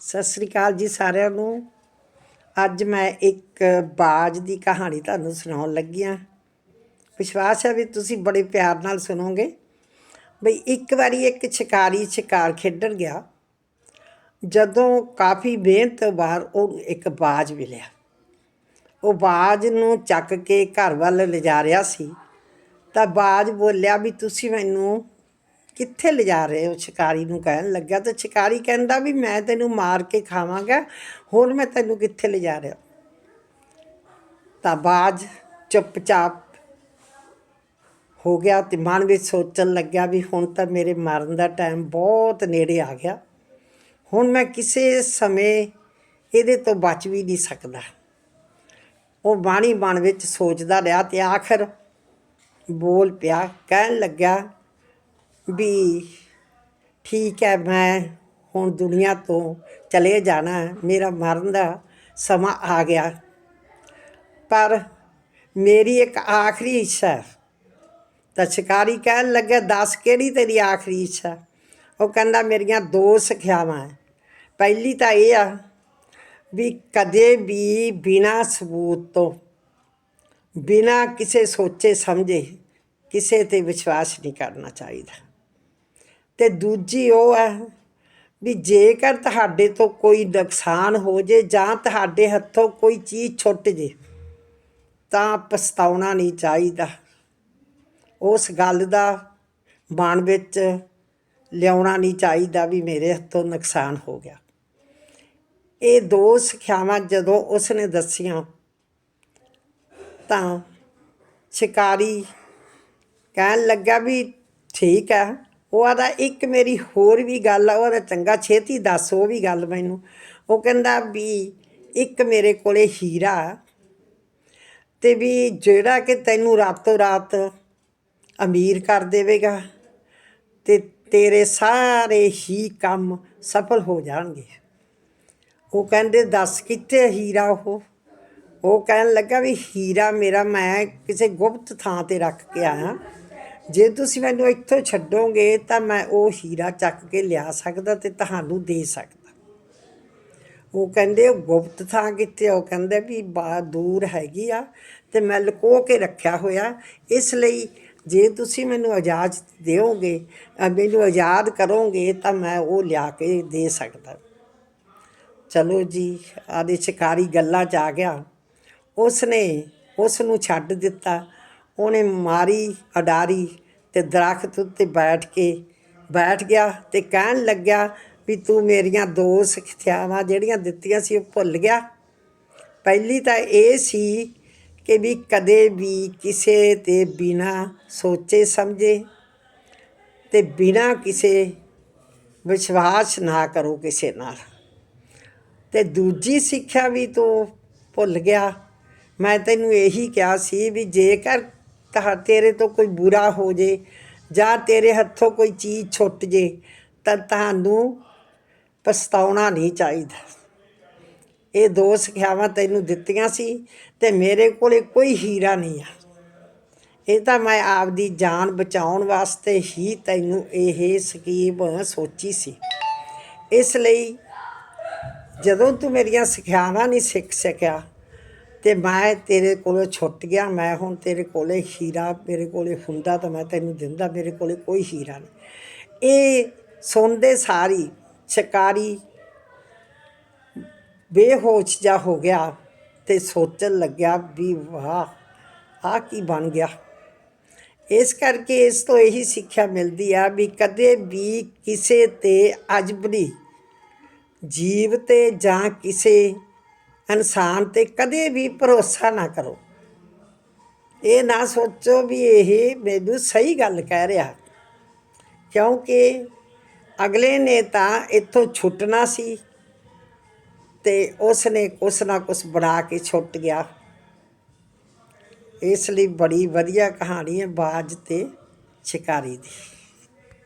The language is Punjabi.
ਸਤਿ ਸ੍ਰੀ ਅਕਾਲ ਜੀ ਸਾਰਿਆਂ ਨੂੰ। ਅੱਜ ਮੈਂ ਇੱਕ ਬਾਜ ਦੀ ਕਹਾਣੀ ਤੁਹਾਨੂੰ ਸੁਣਾਉਣ ਲੱਗੀ ਹਾਂ। ਵਿਸ਼ਵਾਸ ਹੈ ਵੀ ਤੁਸੀਂ ਬੜੇ ਪਿਆਰ ਨਾਲ ਸੁਣੋਗੇ। ਬਈ ਇੱਕ ਵਾਰੀ ਇੱਕ ਸ਼ਿਕਾਰੀ ਸ਼ਿਕਾਰ ਖੇਡਣ ਗਿਆ। ਜਦੋਂ ਕਾਫੀ ਮਿਹਨਤ ਤੋਂ ਬਾਅਦ ਉਹ ਇੱਕ ਬਾਜ ਮਿਲਿਆ। ਉਹ ਬਾਜ ਨੂੰ ਚੱਕ ਕੇ ਘਰ ਵੱਲ ਲਿਜਾ ਰਿਹਾ ਸੀ। ਤਾਂ ਬਾਜ ਬੋਲਿਆ ਵੀ ਤੁਸੀਂ ਮੈਨੂੰ ਕਿੱਥੇ ਲਿਜਾ ਰਹੇ ਹੋ ਸ਼ਿਕਾਰੀ ਨੂੰ ਕਹਿਣ ਲੱਗਾ ਤਾਂ ਸ਼ਿਕਾਰੀ ਕਹਿੰਦਾ ਵੀ ਮੈਂ ਤੈਨੂੰ ਮਾਰ ਕੇ ਖਾਵਾਂਗਾ, ਹੁਣ ਮੈਂ ਤੈਨੂੰ ਕਿੱਥੇ ਲਿਜਾ ਰਿਹਾ? ਤਾਂ ਬਾਜ ਚੁੱਪਚਾਪ ਹੋ ਗਿਆ ਤੇ ਮਨ ਵਿੱਚ ਸੋਚਣ ਲੱਗਿਆ ਵੀ ਹੁਣ ਤਾਂ ਮੇਰੇ ਮਰਨ ਦਾ ਟਾਈਮ ਬਹੁਤ ਨੇੜੇ ਆ ਗਿਆ। ਹੁਣ ਮੈਂ ਕਿਸੇ ਸਮੇਂ ਇਹਦੇ ਤੋਂ ਬਚ ਵੀ ਨਹੀਂ ਸਕਦਾ। ਉਹ ਬਾਣੀ ਮਨ ਵਿੱਚ ਸੋਚਦਾ ਰਿਹਾ ਤੇ ਆਖਰ ਬੋਲ ਪਿਆ, ਕਹਿਣ ਲੱਗਾ ਵੀ ਠੀਕ ਹੈ, ਮੈਂ ਹੁਣ ਦੁਨੀਆ ਤੋਂ ਚਲੇ ਜਾਣਾ, ਮੇਰਾ ਮਰਨ ਦਾ ਸਮਾਂ ਆ ਗਿਆ। ਪਰ ਮੇਰੀ ਇੱਕ ਆਖਰੀ ਇੱਛਾ ਹੈ। ਤਾਂ ਸ਼ਿਕਾਰੀ ਕਹਿਣ ਲੱਗਾ, ਦੱਸ ਕਿਹੜੀ ਤੇਰੀ ਆਖਰੀ ਇੱਛਾ? ਉਹ ਕਹਿੰਦਾ, ਮੇਰੀਆਂ ਦੋ ਸਿੱਖਿਆਵਾਂ ਹੈ। ਪਹਿਲੀ ਤਾਂ ਇਹ ਆ ਵੀ ਕਦੇ ਵੀ ਬਿਨਾ ਸਬੂਤ ਤੋਂ, ਬਿਨਾ ਕਿਸੇ ਸੋਚੇ ਸਮਝੇ, ਕਿਸੇ ਤੇ ਵਿਸ਼ਵਾਸ ਨਹੀਂ ਕਰਨਾ ਚਾਹੀਦਾ। ਤੇ ਦੂਜੀ ਉਹ ਹੈ ਵੀ ਜੇਕਰ ਤੁਹਾਡੇ ਤੋਂ ਕੋਈ ਨੁਕਸਾਨ ਹੋ ਜੇ ਜਾਂ ਤੁਹਾਡੇ ਹੱਥੋਂ ਕੋਈ ਚੀਜ਼ ਛੁੱਟ ਜੇ, ਤਾਂ ਪਛਤਾਉਣਾ ਨਹੀਂ ਚਾਹੀਦਾ। ਉਸ ਗੱਲ ਦਾ ਮਨ ਵਿੱਚ ਲਿਆਉਣਾ ਨਹੀਂ ਚਾਹੀਦਾ ਵੀ ਮੇਰੇ ਹੱਥੋਂ ਨੁਕਸਾਨ ਹੋ ਗਿਆ। ਇਹ ਦੋ ਸਿੱਖਿਆਵਾਂ ਜਦੋਂ ਉਸ ਨੇ ਦੱਸੀਆਂ, ਤਾਂ ਸ਼ਿਕਾਰੀ ਕਹਿਣ ਲੱਗਾ ਵੀ ਠੀਕ ਹੈ ਉਹ ਆਦਾ ਇੱਕ ਮੇਰੀ ਹੋਰ ਵੀ ਗੱਲ ਆ ਉਹਦਾ ਚੰਗਾ ਛੇਤੀ ਦੱਸ, ਉਹ ਵੀ ਗੱਲ ਮੈਨੂੰ। ਉਹ ਕਹਿੰਦਾ ਵੀ ਇੱਕ ਮੇਰੇ ਕੋਲੇ ਹੀਰਾ ਤੇ ਵੀ ਜਿਹੜਾ ਕਿ ਤੈਨੂੰ ਰਾਤੋਂ ਰਾਤ ਅਮੀਰ ਕਰ ਦੇਵੇਗਾ ਤੇ ਤੇਰੇ ਸਾਰੇ ਹੀ ਕੰਮ ਸਫਲ ਹੋ ਜਾਣਗੇ। ਉਹ ਕਹਿੰਦੇ, ਦੱਸ ਕਿੱਥੇ ਹੀਰਾ ਉਹ? ਉਹ ਕਹਿਣ ਲੱਗਾ ਵੀ ਹੀਰਾ ਮੇਰਾ ਮੈਂ ਕਿਸੇ ਗੁਪਤ ਥਾਂ ਤੇ ਰੱਖ ਕੇ ਆਇਆ। ਜੇ ਤੁਸੀਂ ਮੈਨੂੰ ਇੱਥੋਂ ਛੱਡੋਗੇ ਤਾਂ ਮੈਂ ਉਹ ਹੀਰਾ ਚੱਕ ਕੇ ਲਿਆ ਸਕਦਾ ਤੇ ਤੁਹਾਨੂੰ ਦੇ ਸਕਦਾ। ਉਹ ਕਹਿੰਦੇ ਉਹ ਗੁਪਤ ਥਾਂ ਕਿੱਥੇ ਉਹ ਕਹਿੰਦੇ ਵੀ ਬਾ, ਦੂਰ ਹੈਗੀ ਆ ਤੇ ਮੈਂ ਲੁਕੋ ਕੇ ਰੱਖਿਆ ਹੋਇਆ। ਇਸ ਲਈ ਜੇ ਤੁਸੀਂ ਮੈਨੂੰ ਇਜਾਜ਼ਤ ਦਿਓਗੇ ਮੈਨੂੰ ਆਜ਼ਾਦ ਕਰੋਗੇ ਤਾਂ ਮੈਂ ਉਹ ਲਿਆ ਕੇ ਦੇ ਸਕਦਾ। ਚਲੋ ਜੀ ਆਦੇ ਸ਼ਿਕਾਰੀ ਗੱਲਾਂ 'ਚ ਆ ਗਿਆ। ਉਸ ਨੇ ਉਸ ਨੂੰ ਛੱਡ ਦਿੱਤਾ। ਉਹਨੇ ਮਾਰੀ, ਅਡਾਰੀ ਅਤੇ ਦਰੱਖਤ ਉੱਤੇ ਬੈਠ ਕੇ, ਬੈਠ ਗਿਆ ਅਤੇ ਕਹਿਣ ਲੱਗਿਆ ਵੀ ਤੂੰ ਮੇਰੀਆਂ ਦੋ ਸਿੱਖਿਆਵਾਂ ਜਿਹੜੀਆਂ ਦਿੱਤੀਆਂ ਸੀ ਉਹ ਭੁੱਲ ਗਿਆ। ਪਹਿਲੀ ਤਾਂ ਇਹ ਸੀ ਕਿ ਵੀ ਕਦੇ ਵੀ ਕਿਸੇ ਤੇ ਬਿਨਾ ਸੋਚੇ ਸਮਝੇ ਤੇ ਬਿਨਾ ਕਿਸੇ ਵਿਸ਼ਵਾਸ ਨਾ ਕਰੋ ਕਿਸੇ ਨਾਲ। ਤੇ ਦੂਜੀ ਸਿੱਖਿਆ ਵੀ ਤੂੰ ਭੁੱਲ ਗਿਆ। ਮੈਂ ਤੈਨੂੰ ਇਹੀ ਕਿਹਾ ਸੀ ਵੀ ਜੇਕਰ ਤਹ ਤੇਰੇ ਤੋਂ ਕੋਈ ਬੁਰਾ ਹੋ ਜੇ ਜਾਂ ਤੇਰੇ ਹੱਥੋਂ ਕੋਈ ਚੀਜ਼ ਛੁੱਟ ਜੇ, ਤਾਂ ਤੁਹਾਨੂੰ ਪਛਤਾਉਣਾ ਨਹੀਂ ਚਾਹੀਦਾ। ਇਹ ਦੋ ਸਿੱਖਿਆਵਾਂ ਤੈਨੂੰ ਦਿੱਤੀਆਂ ਸੀ ਤੇ ਮੇਰੇ ਕੋਲੇ ਕੋਈ ਹੀਰਾ ਨਹੀਂ ਆ। ਇਹ ਤਾਂ ਮੈਂ ਆਪਦੀ ਜਾਨ ਬਚਾਉਣ ਵਾਸਤੇ ਹੀ ਤੈਨੂੰ ਇਹ ਸਕੀਮ ਸੋਚੀ ਸੀ। ਇਸ ਲਈ ਜਦੋਂ ਤੂੰ ਮੇਰੀਆਂ ਸਿੱਖਿਆਵਾਂ ਨਹੀਂ ਸਿੱਖ ਸਕਿਆ ਤੇ ਮੈਂ ਤੇਰੇ ਕੋਲੋਂ ਛੁੱਟ ਗਿਆ, ਮੈਂ ਹੁਣ ਤੇਰੇ ਕੋਲੇ ਹੀਰਾ ਮੇਰੇ ਕੋਲੇ ਹੁੰਦਾ ਤਾਂ ਮੈਂ ਤੈਨੂੰ ਦਿੰਦਾ, ਮੇਰੇ ਕੋਲੇ ਕੋਈ ਹੀਰਾ ਨਹੀਂ। ਇਹ ਸੁਣਦੇ ਸਾਰੀ ਸ਼ਿਕਾਰੀ ਬੇਹੋਸ਼ ਜਾ ਹੋ ਗਿਆ ਤੇ ਸੋਚਣ ਲੱਗਿਆ ਵੀ ਵਾਹ ਆ ਕੀ ਬਣ ਗਿਆ। ਇਸ ਕਰਕੇ ਇਸ ਤੋਂ ਇਹੀ ਸਿੱਖਿਆ ਮਿਲਦੀ ਆ ਵੀ ਕਦੇ ਵੀ ਕਿਸੇ ਤੇ ਅਜਬ ਅਜਬਰੀ ਜੀਵ ਤੇ ਜਾਂ ਕਿਸੇ ਇਨਸਾਨ ਤੇ ਕਦੇ ਵੀ ਭਰੋਸਾ ਨਾ ਕਰੋ। ਇਹ ਨਾ ਸੋਚੋ ਵੀ ਇਹ ਮੈਨੂੰ ਸਹੀ ਗੱਲ ਕਹਿ ਰਿਹਾ। ਕਿਉਂਕਿ ਅਗਲੇ ਨੇ ਤਾਂ ਇੱਥੋਂ ਛੁੱਟਣਾ ਸੀ ਤੇ ਉਸ ਨੇ ਕੁਛ ਨਾ ਕੁਛ ਬਣਾ ਕੇ ਛੁੱਟ ਗਿਆ। ਇਸ ਲਈ ਬੜੀ ਵਧੀਆ ਕਹਾਣੀ ਹੈ ਬਾਜ ਤੇ ਸ਼ਿਕਾਰੀ ਦੀ।